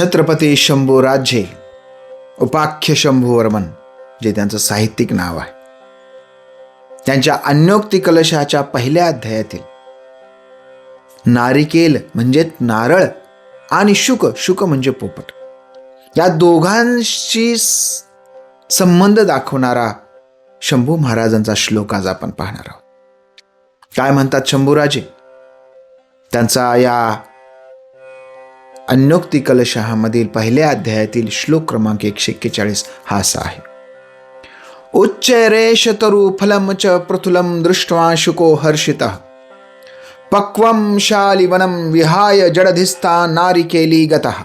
छत्रपती शंभू राज्ये उपाख्य शंभूवर्मन जे त्यांचं साहित्यिक नाव आहे. त्यांच्या अन्योक्ती कलशाच्या पहिल्या अध्यायातील नारिकेल म्हणजे नारळ आणि शुक शुक म्हणजे पोपट या दोघांशी संबंध दाखवणारा शंभू महाराजांचा श्लोक आज आपण पाहणार आहोत. काय म्हणतात शंभूराजे त्यांचा या अन्योक्ती कलशहामधील पहिल्या अध्यायातील श्लोक क्रमांक एकशे एक्केचाळीस हा असा आहे. उच्चैरेश तरु फलम च प्रथुलम दृष्ट्वा शुको हर्षित। पक्वम शालिवनम विहाय जडधिस्ता नारिकेली गतः।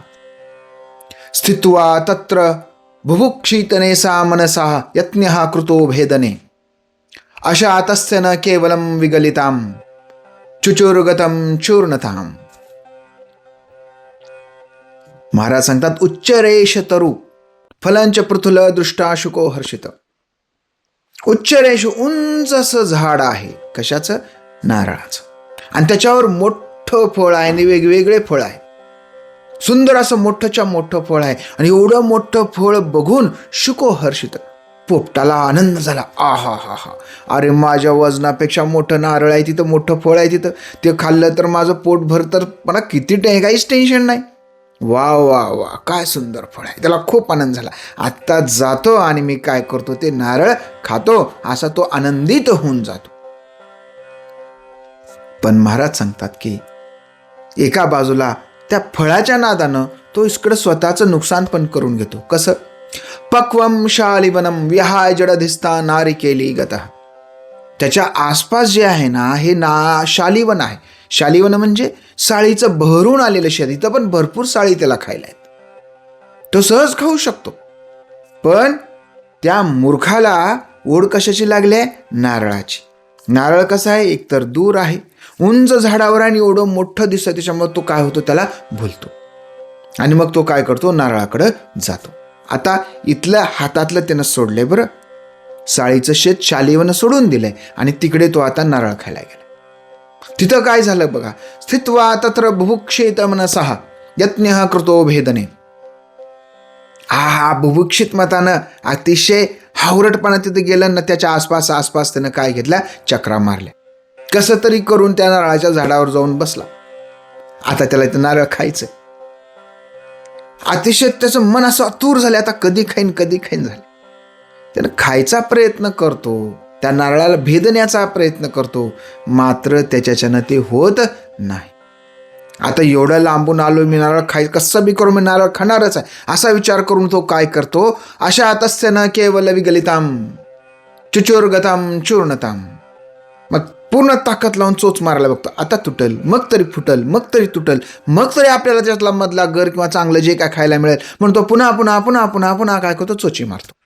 स्थित्वा तत्र बुभुक्षितनेसा मनसा यत्न्यः कृतो भेदने। अशा तस्य न केवलं विगलितां चुचुर्गतं चूर्णताम्। महाराज सांगतात उच्च रेश तरु फलांच पृथुल दृष्टा शुको हर्षित. उच्च रेश उंच असं झाड आहे. कशाचं? नारळाचं. आणि त्याच्यावर मोठं फळ आहे आणि वेगवेगळे फळ आहे. सुंदर असं मोठंच्या मोठं फळ आहे. आणि एवढं मोठं फळ बघून शुको हर्षित. पोपटाला आनंद झाला. आ हा हा. हा अरे माझ्या वजनापेक्षा मोठं नारळ आहे तिथं मोठं फळ आहे तिथं. ते खाल्लं तर माझं पोट भर तर मला किती टे काहीच टेन्शन नाही. वा वा वा. काय सुंदर फळ आहे. त्याला खूप आनंद झाला. आत्ता जातो आणि मी काय करतो? ते नारळ खातो. असा तो आनंदित होऊन जातो. पण महाराज सांगतात की एका बाजूला त्या फळाच्या नादानं तो इकडं स्वतःचं नुकसान पण करून घेतो. कसं? पक्वम शालिवनम विहाय जडधिस्ता नारिकेली गत. त्याच्या आसपास जे आहे ना हे ना शालिवन आहे. शालिवन म्हणजे साळीचं भरून आलेलं शेत इथं पण भरपूर साळी त्याला खायला आहेत तो सहज खाऊ शकतो. पण त्या मूर्खाला ओढ कशाची लागली आहे? नारळाची. नारळ कसं आहे? एकतर दूर आहे. उंच झाडावर आणि एवढं मोठं दिसतं त्याच्यामुळे तो काय होतो? त्याला भुलतो. आणि मग तो काय करतो? नारळाकडं जातो. आता इथलं हातातलं त्यानं सोडलंय बरं. साळीचं शेत शालिवनं सोडून दिलंय आणि तिकडे तो आता नारळ खायला गेला तिथं काय झालं बघा? स्थित्वा तत्र बुभुक्षेत मनसहा यत्न कृतो भेदने. हा हा बुभुक्षित मतानं अतिशय हावरटपणा तिथे गेलं ना त्याच्या आसपास आसपास त्यानं काय घेतल्या चक्रा मारल्या. कसं तरी करून त्या नारळाच्या झाडावर जाऊन बसला. आता त्याला इथं नारळ खायचं अतिशय त्याचं मन असं अतूर झालं आता कधी खाईन कधी खाईन झालं त्यानं खायचा प्रयत्न करतो त्या नारळाला भेदण्याचा प्रयत्न करतो मात्र त्याच्याच्यानं ते होत नाही. आता एवढं लांबून आलो मी नारळ खाय कसं बी करून मी नारळ खाणारच आहे. असा विचार करून तो काय करतो? अशा आतस्यनं केवल विगलिताम चुचोरगताम चूर्णताम. मग पूर्ण ताकद लावून चोच मारायला बघतो. आता तुटल मग तरी फुटल मग तरी तुटल मग तरी आपल्याला त्यातला मधला गर किंवा चांगलं जे काय खायला मिळेल. म्हणून तो पुन्हा पुन्हा पुन्हा पुन्हा पुन्हा काय करतो? चोची मारतो.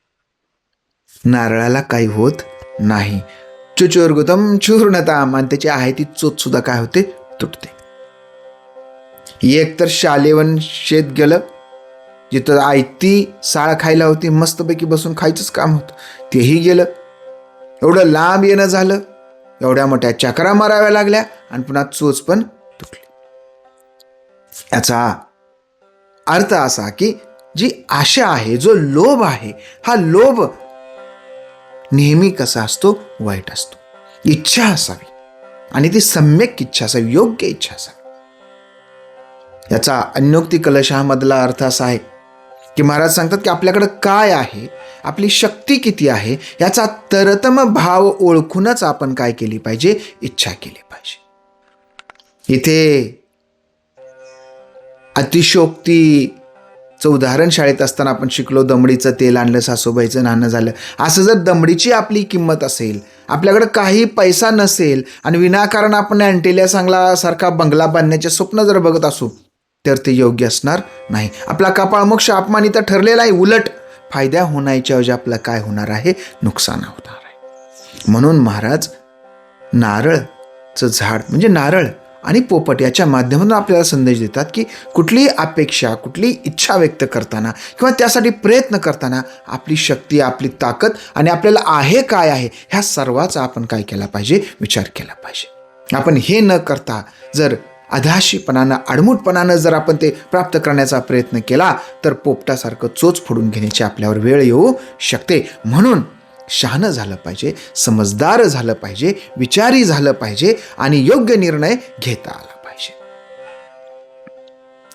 नारळाला काही होत नाही. चुचोरगुतम चूर्णताम आणि त्याची आहे ती चोच सुद्धा काय होते? तुटते. एक तर शालेवन शेत गेलं जिथं आयती साळ खायला होती मस्तपैकी बसून खायचंच काम होतं. तेही गेलं. एवढं लांब येणं झालं. एवढ्या मोठ्या चक्रा माराव्या लागल्या आणि पुन्हा चोच पण तुटली. याचा अर्थ असा की जी आशा आहे जो लोभ आहे हा लोभ नेहमी कसा असतो? वाईट असतो. इच्छा असावी. आणि ती सम्यक इच्छा असावी योग्य इच्छा असावी. याचा अन्योक्ती कलशामधला अर्थ असा आहे की महाराज सांगतात की आपल्याकडं काय आहे? आपली शक्ती किती आहे? याचा तरतम भाव ओळखूनच आपण काय केली पाहिजे? इच्छा केली पाहिजे. इथे चं उदाहरण शाळेत असताना आपण शिकलो दमडीचं तेल आणलं सासूबाईचं नाणं झालं. असं जर दमडीची आपली किंमत असेल आपल्याकडं काही पैसा नसेल आणि विनाकारण आपण अँटेलिया चांगलासारखा बंगला बांधण्याचे स्वप्न जर बघत असू तर ते योग्य असणार नाही. आपला कपाळ मोक्ष अपमानित ठरलेला आहे उलट फायद्या होण्याच्या ऐवजी आपलं काय होणार आहे? नुकसान होणार आहे. म्हणून महाराज नारळचं झाड म्हणजे नारळ आणि पोपट याच्या माध्यमातून आपल्याला संदेश देतात की कुठलीही अपेक्षा कुठलीही इच्छा व्यक्त करताना किंवा त्यासाठी प्रयत्न करताना आपली शक्ती आपली ताकद आणि आपल्याला आहे काय आहे ह्या सर्वाचा आपण काय केला पाहिजे? विचार केला पाहिजे. आपण हे न करता जर अधाशीपणानं आडमुटपणानं जर आपण ते प्राप्त करण्याचा प्रयत्न केला तर पोपटासारखं चोच फोडून घेण्याची आपल्यावर वेळ येऊ शकते. म्हणून शहाणं झालं पाहिजे समजदार झालं पाहिजे विचारी झालं पाहिजे आणि योग्य निर्णय घेता आला पाहिजे.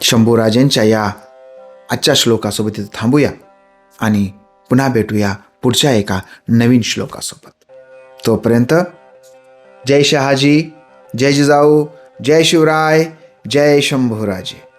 शंभूराजेंच्या या आजच्या श्लोकासोबत इथं थांबूया आणि पुन्हा भेटूया पुढच्या एका नवीन श्लोकासोबत. तोपर्यंत जय शहाजी जय जिजाऊ जय शिवराय जय शंभूराजे.